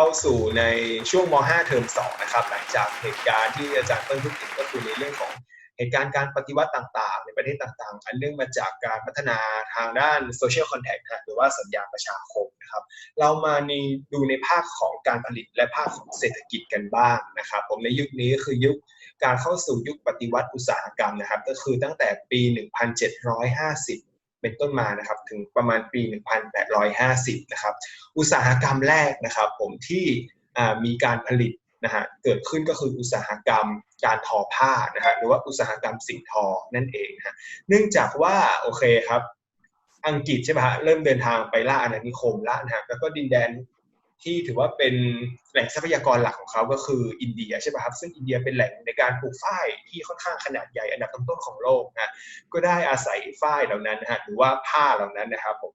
เข้าสู่ในช่วงม .5 เทอม2นะครับหลังจากเหตุการณ์ที่อาจารย์เปิ้ลพูดถึงก็คือในเรื่องของเหตุการณ์การปฏิวัติต่างๆ ในประเทศต่างๆ อันเนื่องมาจากการพัฒนาทางด้านโซเชียลคอนแทคหรือว่าสัญญาประชาคมนะครับ เรามาในดูในภาคของการผลิตและภาคของเศรษฐกิจกันบ้างนะครับ ผมในยุคนี้คือยุคการเข้าสู่ยุคปฏิวัติอุตสาหกรรมนะครับ ก็คือตั้งแต่ปี 1750 เป็นต้นมานะครับถึงประมาณปี 1850 นะครับ อุตสาหกรรมแรกนะครับผมที่มีการผลิตนะฮะเกิดขึ้นก็คืออุตสาหกรรมการทอผ้านะฮะหรือว่าอุตสาหกรรมสิ่งทอนั่นเองฮะเนื่องจากว่าโอเคครับอังกฤษใช่ไหมฮะเริ่มเดินทางไปล่าอาณานิคมละนะฮะแล้วก็ดินแดน ที่ถือว่าเป็นแหล่งทรัพยากรหลักของเขาก็คืออินเดียใช่ไหมครับซึ่งอินเดียเป็นแหล่งในการปลูกฝ้ายที่ค่อนข้างขนาดใหญ่อันดับต้นๆของโลกนะก็ได้อาศัยฝ้ายเหล่านั้นนะฮะหรือว่าผ้าเหล่านั้นนะครับผม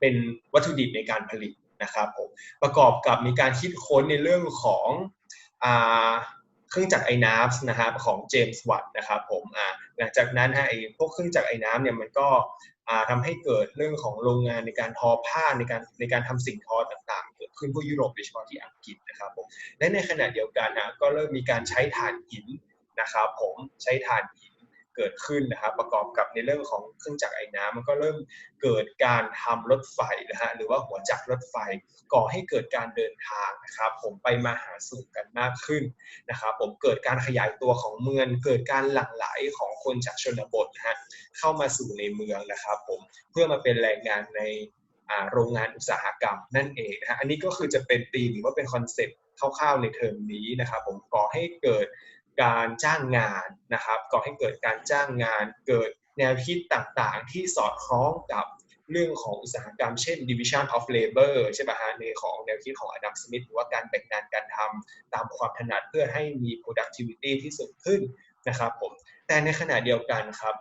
เป็นวัตถุดิบในการผลิตนะครับผมประกอบกับมีการคิดค้นในเรื่องของเครื่องจักรไอ้น้ำนะครับของเจมส์วัตนะครับผมหลังจากนั้นฮะไอ้พวกเครื่องจักรไอ้น้ำเนี่ยมันก็ทำให้เกิดเรื่องของโรงงานในการทอผ้าในการในการทำสิ่งทอต่าง ขึ้นทั่วยุโรปโดยเฉพาะที่อังกฤษนะครับผมและในขณะเดียวกันนะก็เริ่มมีการใช้ถ่านหินนะครับผมใช้ถ่านหินเกิดขึ้นนะครับประกอบกับในเรื่องของเครื่องจักรไอ้น้ำมันก็เริ่มเกิดการทำรถไฟนะฮะหรือว่าหัวจักรรถไฟก่อให้เกิดการเดินทางนะครับผมไปมาหาสู่กันมากขึ้นนะครับผมเกิดการขยายตัวของเมือง เกิดการหลั่งไหลของคนจากชนบทนะฮะเข้ามาสู่ในเมืองนะครับผมเพื่อมาเป็นแรงงานใน โรงงานอุตสาหกรรมนั่นเองนะฮะอันนี้ก็คือจะเป็นตีมหรือว่าเป็นคอนเซ็ปต์คร่าวๆในเทอมนี้นะครับผมก่อให้เกิดการจ้างงานนะครับก่อให้เกิดการจ้างงาน เกิดแนวคิดต่างๆ ที่สอดคล้องกับเรื่องของอุตสาหกรรมเช่น division of labor ใช่ป่ะฮะในของแนวคิดของอดัมสมิธหรือว่าการแบ่งงานการทำตามความถนัดเพื่อให้มี productivity ที่สูงขึ้นนะครับผม แต่ในขณะเดียวกันครับ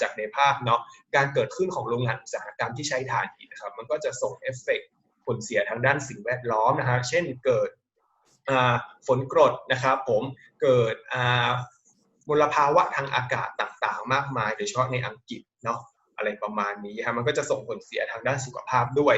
จากในภาพเนาะการเกิดขึ้นของโรงงานอุตสาหกรรมที่ใช้ถ่านหินนะครับ มันก็จะส่งเอฟเฟกผลเสียทางด้านสิ่งแวดล้อมนะฮะเช่นเกิดฝนกรดนะครับผมเกิดมลภาวะทางอากาศต่างๆ มากมาย โดยเฉพาะในอังกฤษเนาะอะไรประมาณนี้ฮะมันก็จะส่งผลเสียทางด้านสุขภาพด้วย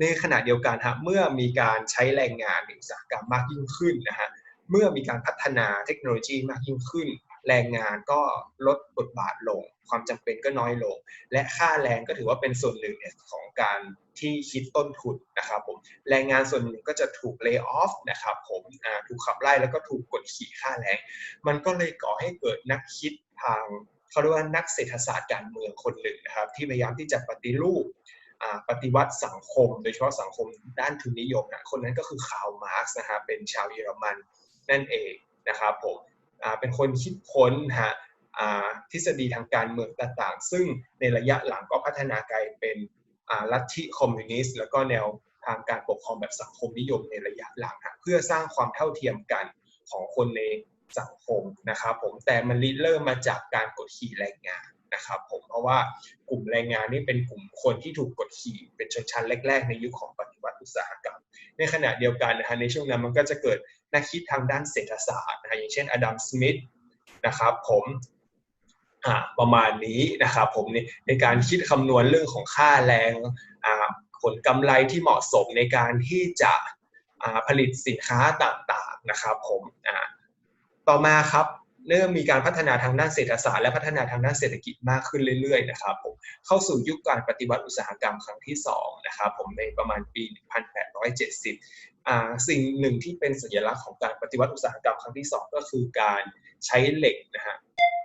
ในขณะเดียวกันฮะเมื่อมีการใช้แรงงานในอุตสาหกรรมมากยิ่งขึ้นนะฮะเมื่อมีการพัฒนาเทคโนโลยีมากยิ่งขึ้น แรงงานก็ลดบทบาทลง ความจำเป็นก็น้อยลง และค่าแรงก็ถือว่าเป็นส่วนหนึ่งของการที่คิดต้นทุนนะครับผมแรงงานส่วนหนึ่งก็จะถูกเลิกออฟนะครับผมถูกขับไล่แล้วก็ถูกกดขี่ค่าแรง มันก็เลยก่อให้เกิดนักคิดทางเขาเรียกว่านักเศรษฐศาสตร์การเมืองคนหนึ่งนะครับ ที่พยายามที่จะปฏิรูปปฏิวัติสังคม โดยเฉพาะสังคมด้านทุนนิยมนะคนนั้นก็คือคาร์ลมาร์กซ์นะฮะเป็นชาวเยอรมันนั่นเองนะครับผม เป็นคนคิดค้นฮะทฤษฎีทางการเมืองต่างๆ ซึ่งในระยะหลังก็พัฒนากลายเป็นลัทธิคอมมิวนิสต์แล้วก็แนวทางการปกครองแบบสังคมนิยมในระยะหลังเพื่อสร้างความเท่าเทียมกันของคนในสังคมนะครับผมแต่มันริเริ่มมาจากการกดขี่แรงงานนะครับผมเพราะว่ากลุ่มแรงงานนี่เป็นกลุ่มคนที่ถูกกดขี่เป็นชนชั้นแรก ๆ ในยุคขของปฏิวัติอุตสาหกรรม ในขณะเดียวกันนะฮะในช่วงนั้นมันก็จะเกิด นักคิดทางด้านเศรษฐศาสตร์นะอย่างเช่นอดัมสมิธนะครับผมประมาณนี้นะครับผมในในการคิดคำนวณเรื่องของค่าแรงผลกำไรที่เหมาะสมในการที่จะผลิตสินค้าต่างๆนะครับผมต่อมาครับเริ่มมีการพัฒนาทางด้านเศรษฐศาสตร์และพัฒนาทางด้านเศรษฐกิจมากขึ้นเรื่อยๆนะครับผมเข้าสู่ยุคการปฏิวัติอุตสาหกรรมครั้งที่2นะครับผมในประมาณปี 1870อ่าสิ่งหนึ่งที่เป็นสัญลักษณ์ของการปฏิวัติอุตสาหกรรมครั้งที่ 2 ก็คือการใช้เหล็กนะฮะ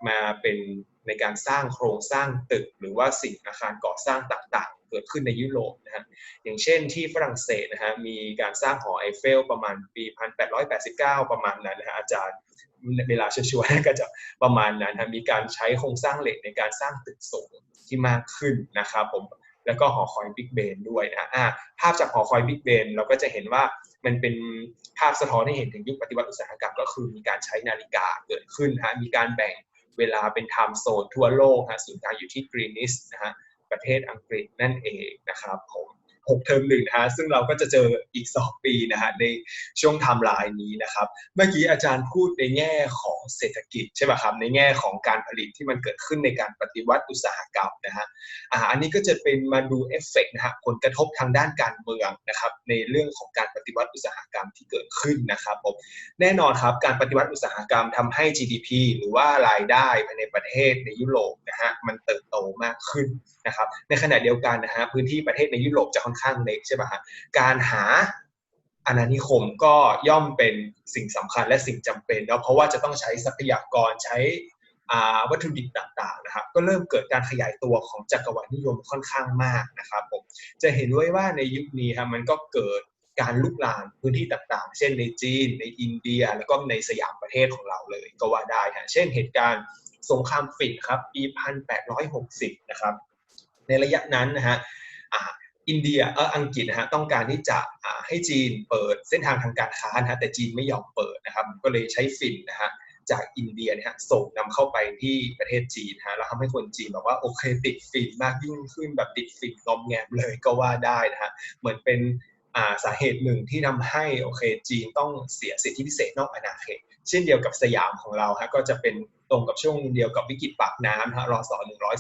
มาเป็นในการสร้างโครงสร้างตึก หรือว่าสิ่งอาคารก่อสร้างต่างๆ เกิดขึ้นในยุโรปนะฮะอย่างเช่นที่ฝรั่งเศสนะฮะมีการสร้างหอไอเฟลประมาณปี 1889 ประมาณนั้นนะฮะอาจารย์เวลาชัวร์ๆก็จะประมาณนั้นนะมีการใช้โครงสร้างเหล็กในการสร้างตึกสูงที่มากขึ้นนะครับผม แล้วก็หอคอยบิ๊กเบนด้วยนะอ่าภาพจากหอคอยบิ๊กเบนเราก็จะเห็นว่ามันเป็นภาพสะท้อนให้เห็นถึงยุคปฏิวัติอุตสาหกรรมก็คือมีการใช้นาฬิกาเกิดขึ้นฮะมีการแบ่งเวลาเป็นไทม์โซนทั่วโลกฮะศูนย์กลางอยู่ที่กรีนิสนะฮะประเทศอังกฤษนั่นเองนะครับผม 6เทอมหนึ่งนะฮะซึ่งเราก็จะเจออีก 2 ปีนะฮะในช่วงไทม์ไลน์นี้นะครับเมื่อกี้อาจารย์พูดในแง่ของเศรษฐกิจใช่ไหมครับในแง่ของการผลิตที่มันเกิดขึ้นในการปฏิวัติอุตสาหกรรมนะฮะอ่าอันนี้ก็จะเป็นมาดูเอฟเฟกนะฮะผลกระทบทางด้านการเมืองนะครับในเรื่องของการปฏิวัติอุตสาหกรรมที่เกิดขึ้นนะครับผมแน่นอนครับการปฏิวัติอุตสาหกรรมทำให้ GDP หรือว่ารายได้ภายในประเทศในยุโรปนะฮะมันเติบโตมากขึ้นนะครับในขณะเดียวกันนะฮะพื้นที่ประเทศในยุโรปจะค่อนข้างเล็กใช่ป่ะฮะการหาอาณานิคมก็ย่อมเป็นสิ่งสำคัญและสิ่งจำเป็นแล้วเพราะว่าจะต้องใช้ทรัพยากรใช้วัตถุดิบต่างๆนะครับก็เริ่มเกิดการขยายตัวของจักรวรรดินิยมค่อนข้างมากนะครับผมจะเห็นด้วยว่าในยุคนี้ครับมันก็เกิดการลุกลามพื้นที่ต่างๆ เช่นในจีน ในอินเดีย แล้วก็ในสยามประเทศของเราเลยก็ว่าได้ฮะเช่นเหตุการณ์สงครามฝิ่นครับปี 1860 นะครับ ในระยะนั้นนะฮะ อินเดียเอออังกฤษนะฮะต้องการที่จะให้จีนเปิดเส้นทางทางการค้านะฮะแต่จีนไม่ยอมเปิดนะครับก็เลยใช้ฝิ่นนะฮะจากอินเดียเนะฮะส่งนำเข้าไปที่ประเทศจีนฮะแล้วทำให้คนจีนแบบว่าโอเคติดฝิ่นมากยิ่งขึ้นแบบติดฝิ่นงอมแงมเลยก็ว่าได้นะฮะเหมือนเป็นสาเหตุหนึ่งที่ทำให้โอเคจีนต้องเสียสิทธิพิเศษนอกอาณาเขตเช่นเดียวกับสยามของเราฮะก็จะเป็นตรงกับช่วงเดียวกับวิกฤตปากน้ำฮะรอสอ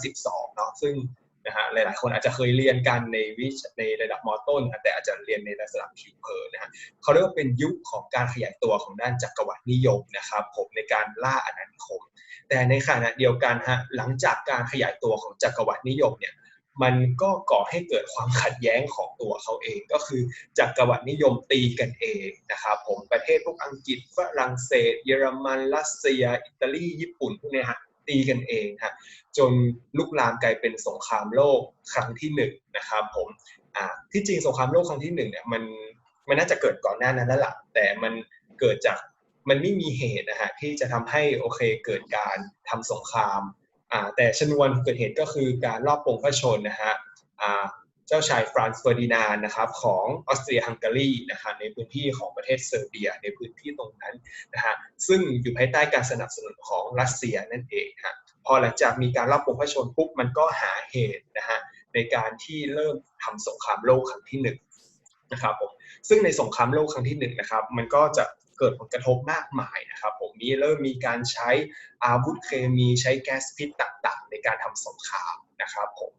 112เนาะซึ่ง นะฮะหลายๆคนอาจจะเคยเรียนกันในวิชในระดับมอต้น แต่อาจจะเรียนในลักษณะผิวเผินนะฮะเขาเรียกว่าเป็นยุคของการขยายตัวของด้านจักรวรรดินิยมนะครับผมในการล่าอาณานิคม แต่ในขณะเดียวกันฮะหลังจากการขยายตัวของจักรวรรดินิยมเนี่ยมันก็ก่อให้เกิดความขัดแย้งของตัวเขาเองก็คือจักรวรรดินิยมตีกันเองนะครับผมประเทศพวกอังกฤษฝรั่งเศส เยอรมันรัสเซีย อิตาลีญี่ปุ่นพวกนี้ฮะ ตีกันเองฮะจนลุกลามกลายเป็นสงครามโลกครั้งที่หนึ่งนะครับผมอ่าที่จริงสงครามโลกครั้งที่หนึ่งเนี่ยมันมันน่าจะเกิดก่อนหน้านั้นแล้วล่ะแต่มันเกิดจากมันไม่มีเหตุนะฮะที่จะทำให้โอเคเกิดการทำสงครามอ่าแต่ชนวนเกิดเหตุก็คือการรอบปงพระชนนะฮะอ่า จ้าชายฟรานซ์เฟอร์ดินานนะครับของออสเตรียฮังการีนะครับในพื้นที่ของประเทศเซอร์เบีย ในพื้นที่ตรงนั้นนะฮะซึ่งอยู่ภายใต้การสนับสนุนของรัสเซียนั่นเองฮะพอหลังจากมีการรับปงพระชนปุ๊บมันก็หาเหตุนะฮะในการที่เริ่มทำสงครามโลกครั้งที่หนึ่งนะครับผมซึ่งในสงครามโลกครั้งที่หนึ่งนะครับมันก็จะเกิดผลกระทบมากมายนะครับผมนี้เริ่มมีการใช้อาวุธเคมีใช้แก๊สพิษต่างๆ ในการทำสงครามนะครับผม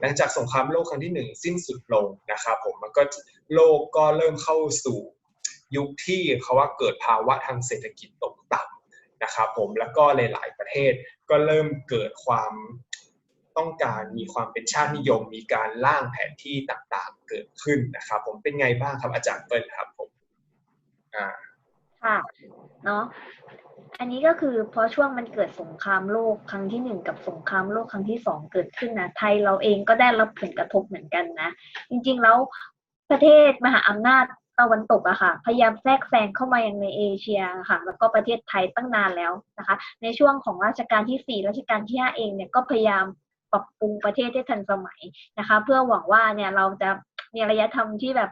หลังจากสงครามโลกครั้งที่หนึ่งสิ้นสุดลงนะครับผมมันก็โลกก็เริ่มเข้าสู่ยุคที่เขาว่าเกิดภาวะทางเศรษฐกิจตกต่ำนะครับผมแล้วก็หลาย ๆ ประเทศก็เริ่มเกิดความต้องการมีความเป็นชาตินิยม มีการร่างแผนที่ต่างๆ เกิดขึ้นนะครับ ผมเป็นไงบ้างครับอาจารย์เปิ้ลครับผมอ่าค่ะเนาะ อันนี้ก็คือเพราะช่วงมันเกิดสงครามโลกครั้งที่หนึ่งกับสงครามโลกครั้งที่สองเกิดขึ้นนะไทยเราเองก็ได้รับผลกระทบเหมือนกันนะ จริงๆแล้วประเทศมหาอำนาจตะวันตกอะค่ะ พยายามแทรกแซงเข้ามาอย่างในเอเชียค่ะ แล้วก็ประเทศไทยตั้งนานแล้วนะคะ ในช่วงของรัชกาลที่สี่รัชกาลที่ห้าเองเนี่ยก็พยายามปรับปรุงประเทศให้ทันสมัยนะคะ เพื่อหวังว่าเนี่ยเราจะมีอารยธรรมที่แบบ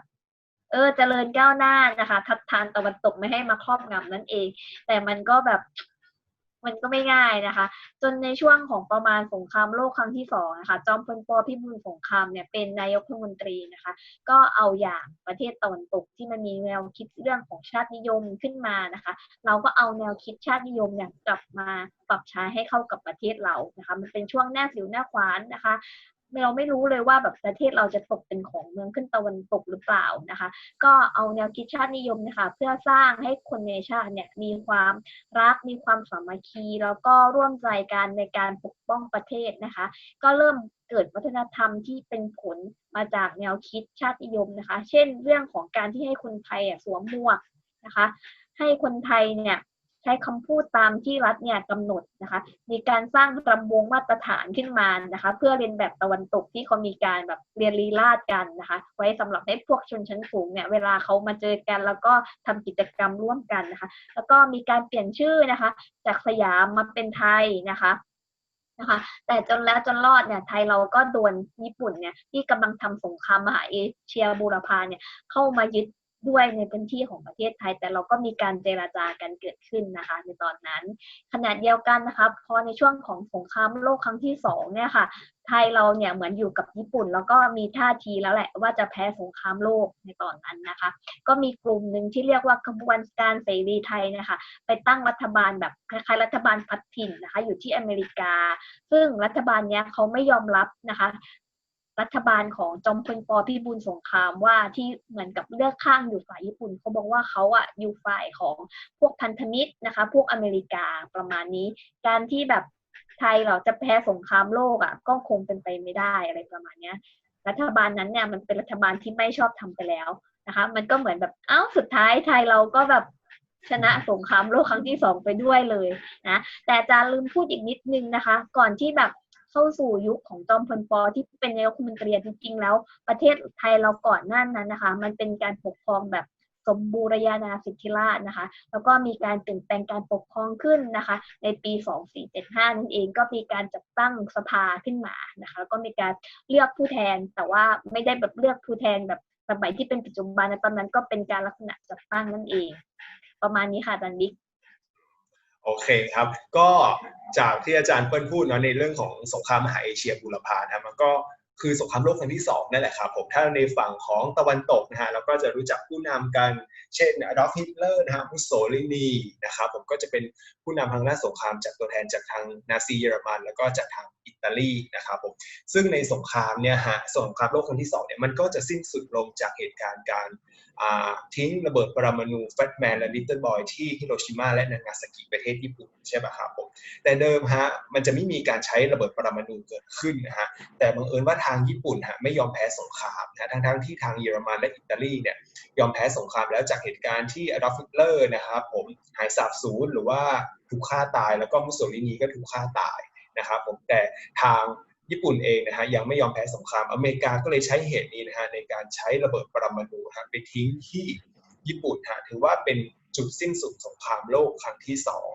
เออเจริญก้าวหน้านะคะ ทัดทานตะวันตกไม่ให้มาครอบงำนั่นเอง แต่มันก็แบบมันก็ไม่ง่ายนะคะ จนในช่วงของประมาณสงครามโลกครั้งที่สองนะคะ จอมพลปพิบูลสงครามเนี่ยเป็นนายกรัฐมนตรีนะคะ ก็เอาอย่างประเทศตะวันตกที่มันมีแนวคิดเรื่องของชาตินิยมขึ้นมานะคะ เราก็เอาแนวคิดชาตินิยมเนี่ยกลับมาปรับใช้ให้เข้ากับประเทศเรานะคะ มันเป็นช่วงหน้าสิวหน้าขวานนะคะ เราไม่รู้เลยว่าแบบประเทศเราจะตกเป็นของเมืองขึ้นตะวันตกหรือเปล่านะคะ ก็เอาแนวคิดชาตินิยมนะคะเพื่อสร้างให้คนในชาติเนี่ยมีความรักมีความสามัคคี แล้วก็ร่วมใจกันในการปกป้องประเทศนะคะ ก็เริ่มเกิดวัฒนธรรมที่เป็นผลมาจากแนวคิดชาตินิยมนะคะ เช่น เรื่องของการที่ให้คนไทยสวมหมวกนะคะ ให้คนไทยเนี่ย ช้คำพูดตามที่รัฐเนี่ยกำหนดนะคะ มีการสร้างรำวงมาตรฐานขึ้นมานะคะ เพื่อเรียนแบบตะวันตกที่เขามีการแบบเรียนลีลาดกันนะคะ ไว้สำหรับให้พวกชนชั้นสูงเนี่ยเวลาเขามาเจอกันแล้วก็ทำกิจกรรมร่วมกันนะคะ แล้วก็มีการเปลี่ยนชื่อนะคะ จากสยามมาเป็นไทยนะคะนะคะแต่จนแล้วจนรอดเนี่ยไทยเราก็โดนญี่ปุ่นเนี่ยที่กำลังทำสงครามมหาเอเชียบูรพาเนี่ยเข้ามายึด ด้วยในพื้นที่ของประเทศไทย แต่เราก็มีการเจราจากันเกิดขึ้นนะคะ ในตอนนั้นขณะเดียวกันนะคะพอในช่วงของสงครามโลกครั้งที่สองเนี่ยค่ะ ไทยเราเนี่ยเหมือนอยู่กับญี่ปุ่น แล้วก็มีท่าทีแล้วแหละว่าจะแพ้สงครามโลกในตอนนั้นนะคะ ก็มีกลุ่มหนึ่งที่เรียกว่าขบวนการเสรีไทยนะคะ ไปตั้งรัฐบาลแบบคล้ายๆรัฐบาลพัดถิ่นนะคะ อยู่ที่อเมริกา ซึ่งรัฐบาลเนี้ยเขาไม่ยอมรับนะคะ รัฐบาลของจอมพลปพิบูลสงครามว่าที่เหมือนกับเลือกข้างอยู่ฝ่ายญี่ปุ่นเขาบอกว่าเขาอะอยู่ฝ่ายของพวกพันธมิตรนะคะ พวกอเมริกาประมาณนี้ การที่แบบไทยเราจะแพ้สงครามโลกอะก็คงเป็นไปไม่ได้อะไรประมาณเนี้ย รัฐบาลนั้นเนี่ยมันเป็นรัฐบาลที่ไม่ชอบทำไปแล้วนะคะ มันก็เหมือนแบบเอ้าสุดท้ายไทยเราก็แบบชนะสงครามโลกครั้งที่สองไปด้วยเลยนะแต่อาจารย์ลืมพูดอีกนิดนึงนะคะ ก่อนที่แบบ เข้าสู่ยุคของจอมพลปที่เป็นนายกรัฐมนตรีจริงๆแล้ว ประเทศไทยเราก่อนหน้านั้นนะคะ มันเป็นการปกครองแบบสมบูรณาญาสิทธิราชนะคะ แล้วก็มีการเปลี่ยนแปลงการปกครองขึ้นนะคะ ในปี 2475 นั่นเองก็มีการจัดตั้งสภาขึ้นมานะคะ แล้วก็มีการเลือกผู้แทน แต่ว่าไม่ได้แบบเลือกผู้แทนแบบสมัยที่เป็นปัจจุบันนตอนนั้นก็เป็นการลักษณะจัดตั้งนั่นเอง ประมาณนี้ค่ะอาจารย์บิ๊ก โอเคครับ ก็จากที่อาจารย์เปิ้ลพูดเนาะในเรื่องของสงครามมหาเอเชียบูรพานะมันก็คือสงครามโลกครั้งที่สองนั่นแหละครับผมถ้าในฝั่งของตะวันตกนะฮะเราก็จะรู้จักผู้นำกัน เช่นอดอล์ฟฮิตเลอร์นะฮะมุสโสลินีนะครับผมก็จะเป็นผู้นำทางด้านสงครามจากตัวแทนจากทางนาซีเยอรมัน แล้วก็จากทาง อิตาลีนะครับผมซึ่งในสงครามเนี่ยฮะสงครามโลกครั้งที่สองเนี่ยมันก็จะสิ้นสุดลงจากเหตุการณ์การทิ้งระเบิดปรมาณูแฟตแมนและลิตเติ้ลบอยที่ฮิโรชิมาและนางาซากิประเทศญี่ปุ่นใช่ไหมครับผมแต่เดิมฮะมันจะไม่มีการใช้ระเบิดปรมาณูเกิดขึ้นนะฮะแต่บังเอิญว่าทางญี่ปุ่นฮะไม่ยอมแพ้สงครามนะทั้งทั้งที่ทางเยอรมันและอิตาลีเนี่ยยอมแพ้สงครามแล้วจากเหตุการณ์ที่อดอล์ฟฮิตเลอร์นะครับผมหายสาบสูญหรือว่าถูกฆ่าตายแล้วก็มุสโสลินีก็ถูกฆ่าตาย นะครับผมแต่ทางญี่ปุ่นเองนะฮะยังไม่ยอมแพ้สงครามอเมริกาก็เลยใช้เหตุนี้นะฮะในการใช้ระเบิดปรมาณูฮะไปทิ้งที่ญี่ปุ่นฮะถือว่าเป็นจุดสิ้นสุดสงครามโลกครั้งที่สอง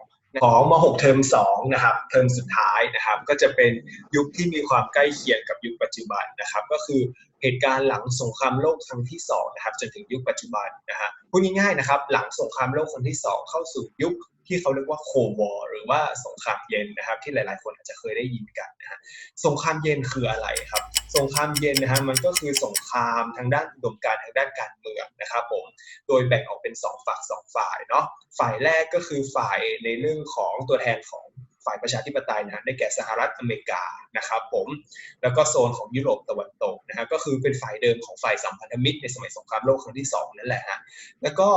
ของม .6 เทอม2นะครับเทอมสุดท้ายนะครับก็จะเป็นยุคที่มีความใกล้เคียงกับยุคปัจจุบันนะครับ ก็คือเหตุการณ์หลังสงครามโลกครั้งที่2นะครับจนถึงยุคปัจจุบันนะฮะพูดง่ายๆนะครับ หลังสงครามโลกครั้งที่ 2 เข้าสู่ยุค ที่เขาเรียกว่าโควอร์หรือว่าสงครามเย็นนะครับ ที่หลาย ๆ คนอาจจะเคยได้ยินกันนะฮะสงครามเย็นคืออะไรครับ สงครามเย็นนะฮะมันก็คือสงครามทางด้านอุดมการทางด้านการเมืองนะครับผมโดยแบ่งออกเป็น 2 ฝัก2ฝ่ายเนาะฝ่ายแรกก็คือฝ่ายในเรื่องของตัวแทนของฝ่ายประชาธิปไตยนะได้แก่สหรัฐอเมริกานะครับผมแล้วก็โซนของยุโรปตะวันตกนะฮะก็คือเป็นฝ่ายเดิมของฝ่ายสัมพันธมิตรในสมัยสงครามโลกครั้งที่ 2 นั่นแหละฮะแล้วก็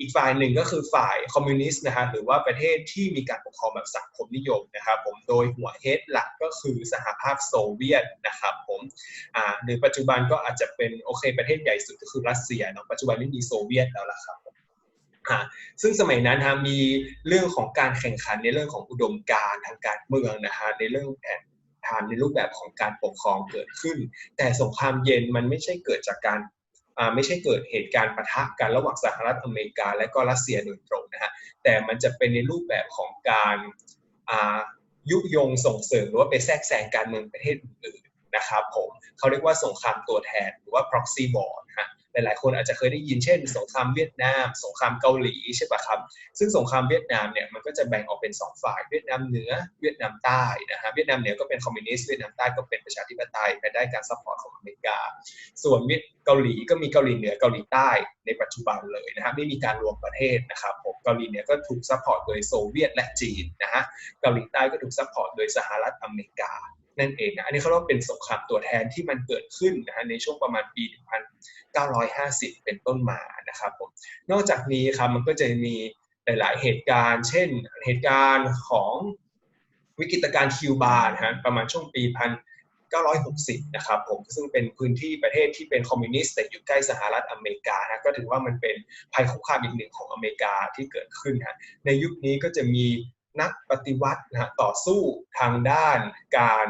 อีกฝ่ายหนึ่งก็คือฝ่ายคอมมิวนิสต์นะฮะหรือว่าประเทศที่มีการปกครองแบบสังคมนิยมนะครับผมโดยหัวเฮดหลักก็คือสหภาพโซเวียตนะครับผมอ่าหรือปัจจุบันก็อาจจะเป็นโอเคประเทศใหญ่สุดก็คือรัสเซียเนาะปัจจุบันไม่มีโซเวียตแล้วล่ะครับซึ่งสมัยนั้นฮะมีเรื่องของการแข่งขันในเรื่องของอุดมการณ์ทางการเมืองนะฮะในเรื่องแผนทานในรูปแบบของการปกครองเกิดขึ้น แต่สงครามเย็นมันไม่ใช่เกิดจากการ ไม่ใช่เกิดเหตุการณ์ปะทะกันระหว่างสหรัฐอเมริกา และก็รัสเซียโดยตรงนะฮะแต่มันจะเป็นในรูปแบบของการยุยงส่งเสริมหรือว่าไปแทรกแซงการเมืองประเทศอื่น นะครับผมเขาเรียกว่าสงครามตัวแทนหรือว่า proxy war นะฮะหลายๆ คนอาจจะเคยได้ยินเช่น สงครามเวียดนาม สงครามเกาหลีใช่ปะครับ ซึ่งสงครามเวียดนามเนี่ยมันก็จะแบ่งออกเป็น 2 ฝ่าย เวียดนามเหนือ เวียดนามใต้นะฮะ เวียดนามเหนือก็เป็นคอมมิวนิสต์ เวียดนามใต้ก็เป็นประชาธิปไตยภายใต้การซัพพอร์ตของอเมริกา ส่วนเกาหลีก็มีเกาหลีเหนือเกาหลีใต้ในปัจจุบันเลยนะฮะไม่มีการรวมประเทศนะครับผมเกาหลีเหนือก็ถูกซัพพอร์ตโดยโซเวียตและจีนนะฮะ เกาหลีใต้ก็ถูกซัพพอร์ตโดยสหรัฐอเมริกา นั่นเองนะอันนี้เขาเรียกว่าเป็นสงครามตัวแทนที่มันเกิดขึ้นนะฮะในช่วงประมาณปี 1950 เป็นต้นมานะครับผมนอกจากนี้ครับมันก็จะมีหลาย ๆ เหตุการณ์ เช่น เหตุการณ์ของวิกฤตการณ์คิวบานะฮะประมาณช่วงปีพัน960 นะครับผมซึ่งเป็นพื้นที่ประเทศที่เป็นคอมมิวนิสต์แต่อยู่ใกล้สหรัฐอเมริกานะก็ถือว่ามันเป็นภัยคุกคามอีกหนึ่งของอเมริกาที่เกิดขึ้นฮะในยุคนี้ก็จะมี นักปฏิวัตินะต่อสู้ทางด้านการ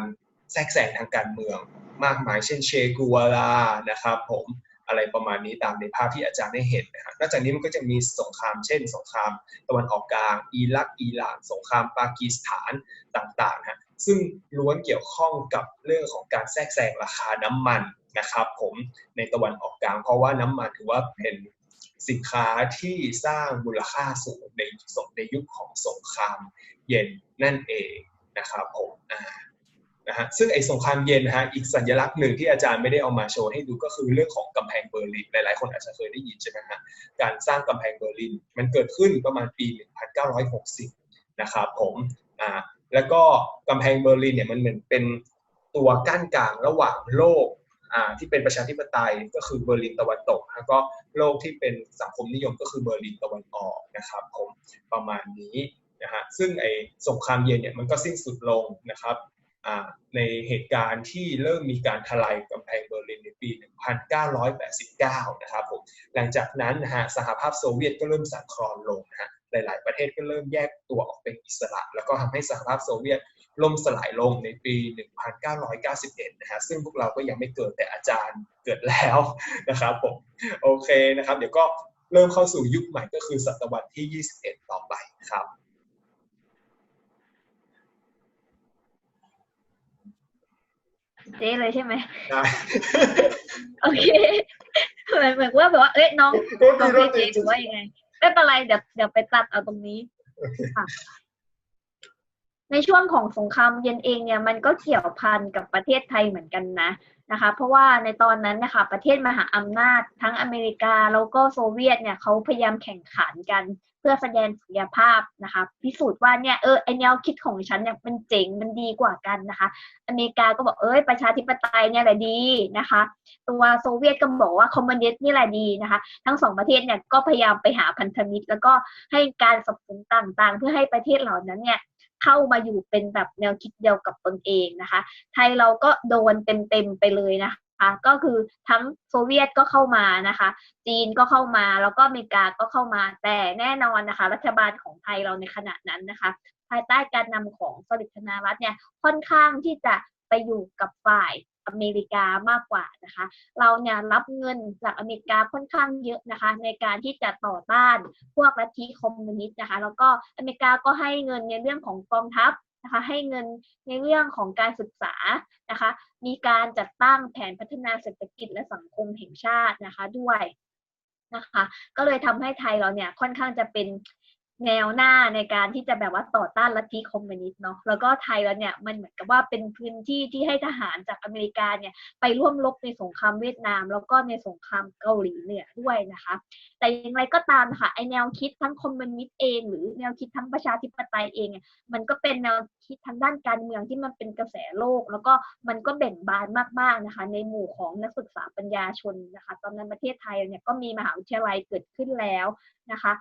แทรกแซงทางการเมือง มากมายเช่นเชกูวลานะครับผมอะไรประมาณนี้ตามในภาพที่อาจารย์ได้เห็นนะครับนอกจากนี้มันก็จะมีสงครามเช่น สงครามตะวันออกกลาง อิรัก อิหร่าน สงครามปากีสถานต่างๆฮะซึ่งล้วนเกี่ยวข้องกับเรื่องของการแทรกแซงราคาน้ำมันนะครับผมในตะวันออกกลาง เพราะว่าน้ำมันถือว่าเป็น สินค้าที่สร้างมูลค่าสูงในสในยุคของสงครามเย็นนั่นเองนะครับผมอ่านะฮะซึ่งไอ้สงครามเย็นนะฮะอีกสัญลักษณ์หนึ่งที่อาจารย์ไม่ได้เอามาโชว์ให้ดูก็คือเรื่องของกำแพงเบอร์ลินหลายๆคนอาจจะเคยได้ยินใช่ไหมฮะการสร้างกำแพงเบอร์ลิน มันเกิดขึ้นประมาณปี 1960 นะครับผมอ่าแล้วก็กำแพงเบอร์ลินเนี่ยมันเหมือนเป็นตัวกั้นกลางระหว่างโลก ที่เป็นประชาธิปไตยก็คือเบอร์ลินตะวันตกแล้วก็โลกที่เป็นสังคมนิยมก็คือเบอร์ลินตะวันออกนะครับผมประมาณนี้นะฮะซึ่งไอ้สงครามเย็นเนี่ยมันก็สิ้นสุดลงนะครับในเหตุการณ์ที่เริ่มมีการทลายกำแพงเบอร์ลินในปี 1989 นะครับผม หลังจากนั้นนะฮะสหภาพโซเวียตก็เริ่มสั่นคลอนลงนะฮะ หลาย ๆ ประเทศก็เริ่มแยกตัวออกเป็นอิสระ แล้วก็ทำให้สหภาพโซเวียต ล่มสลายลงในปี 1991 นะฮะซึ่งพวกเราก็ยังไม่เกิดแต่อาจารย์เกิดแล้วนะครับผมโอเคนะครับ เดี๋ยวก็เริ่มเข้าสู่ยุคใหม่ก็คือศตวรรษที่ 21 ต่อไปครับเจ๊เลยใช่ไหมได้โอเคเหมือนเหมือนว่าแบบว่าเอ้ยน้องโทษน้ทีองโทเจ๊ษทีเจ๊หรือว่ายังไงไม่เป็นไรเดี๋ยวเดี๋ยวไปตัดเอาตรงนี้ค่ะ ในช่วงของสงครามเย็นเองเนี่ยมันก็เกี่ยวพันกับประเทศไทยเหมือนกันนะนะคะ เพราะว่าในตอนนั้นนะคะประเทศมหาอำนาจทั้งอเมริกาแล้วก็โซเวียตเนี่ยเขาพยายามแข่งขันกันเพื่อแสดงศักยภาพนะคะพิสูจน์ว่าเนี่ยเออไอแนวคิดของฉันเนี่ยมันเจ๋งมันดีกว่ากันนะคะ อเมริกาก็บอกเอ้ยประชาธิปไตยเนี่ยแหละดีนะคะ ตัวโซเวียตก็บอกว่าคอมมิวนิสต์นี่แหละดีนะคะ ทั้งสองประเทศเนี่ยก็พยายามไปหาพันธมิตร แล้วก็ให้การสนับสนุนต่างๆ เพื่อให้ประเทศเหล่านั้นเนี่ย เข้ามาอยู่เป็นแบบแนวคิดเดียวกับตนเองนะคะ ไทยเราก็โดนเต็มๆไปเลยนะคะก็คือทั้งโซเวียตก็เข้ามานะคะ จีนก็เข้ามาแล้วก็อเมริกาก็เข้ามา แต่แน่นอนนะคะ รัฐบาลของไทยเราในขณะนั้นนะคะ ภายใต้การนำของสลิดธนารัตน์เนี่ยค่อนข้างที่จะไปอยู่กับฝ่าย อเมริกามากกว่านะคะ เราเนี่ยรับเงินจากอเมริกาค่อนข้างเยอะนะคะ ในการที่จะต่อต้านพวกลัทธิคอมมิวนิสต์นะคะ แล้วก็อเมริกาก็ให้เงินในเรื่องของกองทัพนะคะให้เงินในเรื่องของการศึกษานะคะ มีการจัดตั้งแผนพัฒนาเศรษฐกิจและสังคมแห่งชาตินะคะด้วยนะคะ ก็เลยทำให้ไทยเราเนี่ยค่อนข้างจะเป็น แนวหน้าในการที่จะแบบว่าต่อต้านลัทธิคอมมิวนิสต์เนาะแล้วก็ไทยเราเนี่ยมันเหมือนกับว่าเป็นพื้นที่ที่ให้ทหารจากอเมริกาเนี่ยไปร่วมรบในสงครามเวียดนาม แล้วก็ในสงครามเกาหลีเหนือด้วยนะคะ แต่อย่างไรก็ตามค่ะไอแนวคิดทั้งคอมมิวนิสต์เอง หรือแนวคิดทั้งประชาธิปไตยเองเนี่ยมันก็เป็นแนวคิดทางด้านการเมืองที่มันเป็นกระแสโลก แล้วก็มันก็แบ่งบานมากๆนะคะ ในหมู่ของนักศึกษาปัญญาชนนะคะ ตอนนั้นประเทศไทยเนี่ยก็มีมหาวิทยาลัยเกิดขึ้นแล้วนะคะ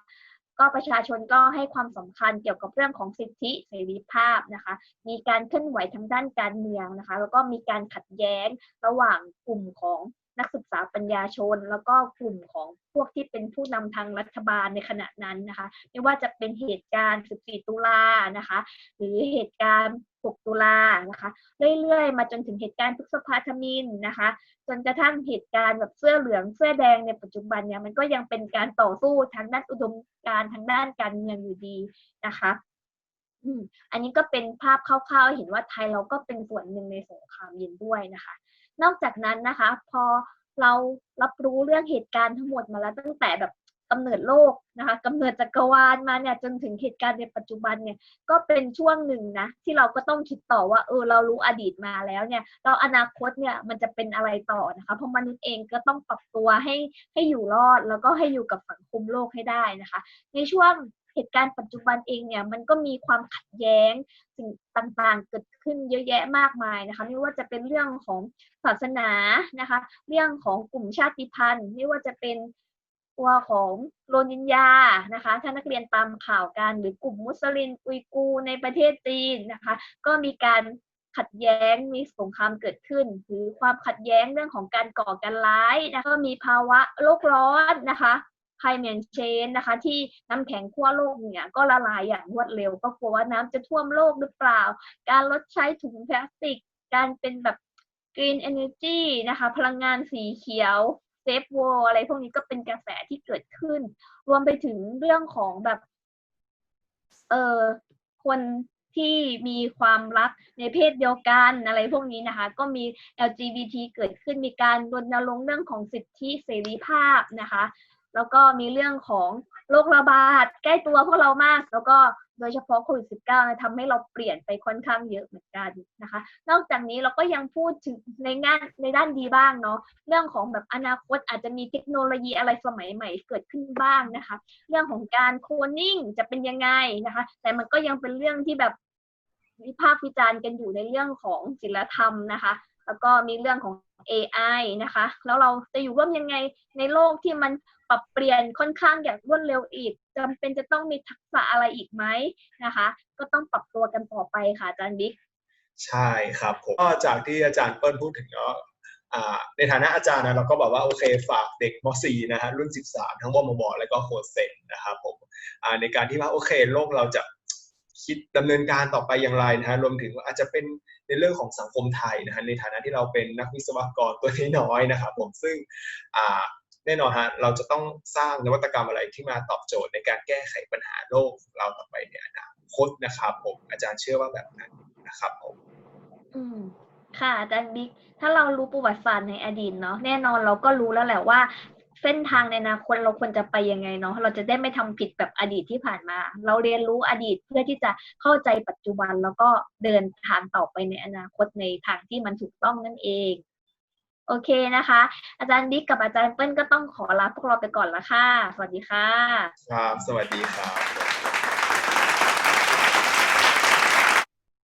ก็ประชาชนก็ให้ความสำคัญเกี่ยวกับเรื่องของสิทธิเสรีภาพนะคะ มีการเคลื่อนไหวทางด้านการเมืองนะคะ แล้วก็มีการขัดแย้งระหว่างกลุ่มของ นักศึกษาปัญญาชน แล้วก็กลุ่มของพวกที่เป็นผู้นำทางรัฐบาลในขณะนั้นนะคะ ไม่ว่าจะเป็นเหตุการณ์ 14 ตุลานะคะ หรือเหตุการณ์ 6 ตุลานะคะ เรื่อยๆ มาจนถึงเหตุการณ์พฤษภาธมินนะคะ จนกระทั่งเหตุการณ์แบบเสื้อเหลืองเสื้อแดงในปัจจุบันเนี่ยมันก็ยังเป็นการต่อสู้ทางด้านอุดมการณ์ทางด้านการเมืองอยู่ดีนะคะอันนี้ก็เป็นภาพคร่าวๆเห็นว่าไทยเราก็เป็นส่วนหนึ่งในสงครามเย็นด้วยนะคะ นอกจากนั้นนะคะ พอเรารับรู้เรื่องเหตุการณ์ทั้งหมดมาแล้วตั้งแต่แบบกำเนิดโลกนะคะกำเนิดจักรวาลมาเนี่ยจนถึงเหตุการณ์ในปัจจุบันเนี่ยก็เป็นช่วงหนึ่งนะที่เราก็ต้องคิดต่อว่าเออเรารู้อดีตมาแล้วเนี่ยเราอนาคตเนี่ยมันจะเป็นอะไรต่อนะคะเพราะมนุษย์เองก็ต้องปรับตัวให้ให้อยู่รอดแล้วก็ให้อยู่กับสังคมโลกให้ได้นะคะ ในช่วง เหตุการณ์ปัจจุบันเองเนี่ยมันก็มีความขัดแย้งสิ่งต่างๆ เกิดขึ้นเยอะแยะมากมายนะคะไม่ว่าจะเป็นเรื่องของศาสนานะคะ เรื่องของกลุ่มชาติพันธุ์ ไม่ว่าจะเป็นตัวของโรนินยานะคะถ้านักเรียนตามข่าวกันหรือกลุ่มมุสลิมอุยกูในประเทศจีนนะคะ ก็มีการขัดแย้งมีสงครามเกิดขึ้น หรือความขัดแย้งเรื่องของการก่อการร้ายนะคะก็มีภาวะโลกร้อนนะคะ climate change นะคะ ที่น้ำแข็งขั้วโลกเนี่ยก็ละลายอย่างรวดเร็ว ก็กลัวว่าน้ำจะท่วมโลกหรือเปล่า การลดใช้ถุงพลาสติก การเป็นแบบ green energy นะคะ พลังงานสีเขียว safe world อะไรพวกนี้ก็เป็นกระแสที่เกิดขึ้น รวมไปถึงเรื่องของแบบเออคนที่มีความรักในเพศเดียวกันอะไรพวกนี้นะคะ ก็มี LGBT เกิดขึ้นมีการรณรงค์เรื่องของสิทธิเสรีภาพนะคะ แล้วก็มีเรื่องของโรคระบาดใกล้ตัวพวกเรามาก แล้วก็โดยเฉพาะโควิด -19 นะทำให้เราเปลี่ยนไปค่อนข้างเยอะเหมือนกันนะคะ นอกจากนี้เราก็ยังพูดถึงในงานในด้านดีบ้างเนาะเรื่องของแบบอนาคตอาจจะมีเทคโนโลยีอะไรสมัยใหม่เกิดขึ้นบ้างนะคะ เรื่องของการโคลนนิ่งจะเป็นยังไงนะคะ แต่มันก็ยังเป็นเรื่องที่แบบวิพากษ์วิจารณ์กันอยู่ในเรื่องของศิลธรรมนะคะ แล้วก็มีเรื่องของ AI นะคะ แล้วเราจะอยู่ร่วมยังไงในโลกที่มันปรับเปลี่ยนค่อนข้างอย่างรวดเร็วอีกจำเป็นจะต้องมีทักษะอะไรอีกไหมนะคะ ก็ต้องปรับตัวกันต่อไปค่ะอาจารย์บิ๊กใช่ครับผมก็จากที่อาจารย์เปิ้ลพูดถึงเนาะในฐานะอาจารย์นะเราก็บอกว่าโอเคฝากเด็กม .4 นะฮะรุ่น 13 ทั้งวมบและก็โคเซนนะครับผมในการที่ว่าโอเคโลกเราจะ คิดดำเนินการต่อไปอย่างไรนะฮะรวมถึงอาจจะเป็นในเรื่องของสังคมไทยนะฮะในฐานะที่เราเป็นนักวิศวกรตัวน้อยๆนะครับผมซึ่งแน่นอนฮะเราจะต้องสร้างนวัตกรรมอะไรที่มาตอบโจทย์ในการแก้ไขปัญหาโลกของเราต่อไปในอนาคตนะครับผมอาจารย์เชื่อว่าแบบนั้นนะครับผมอืมค่ะอาจารย์บิ๊กถ้าเรารู้ประวัติศาสตร์ในอดีตเนาะแน่นอนเราก็รู้แล้วแหละว่า เส้นทางในอนาคตเราควรจะไปยังไงเนาะเราจะได้ไม่ทำผิดแบบอดีตที่ผ่านมา เราเรียนรู้อดีตเพื่อที่จะเข้าใจปัจจุบันแล้วก็เดินทางต่อไปในอนาคตในทางที่มันถูกต้องนั่นเองโอเคนะคะ อาจารย์บิ๊กกับอาจารย์เปิ้ลก็ต้องขอลาพวกเราไปก่อนละค่ะ สวัสดีค่ะ ครับ สวัสดีครับ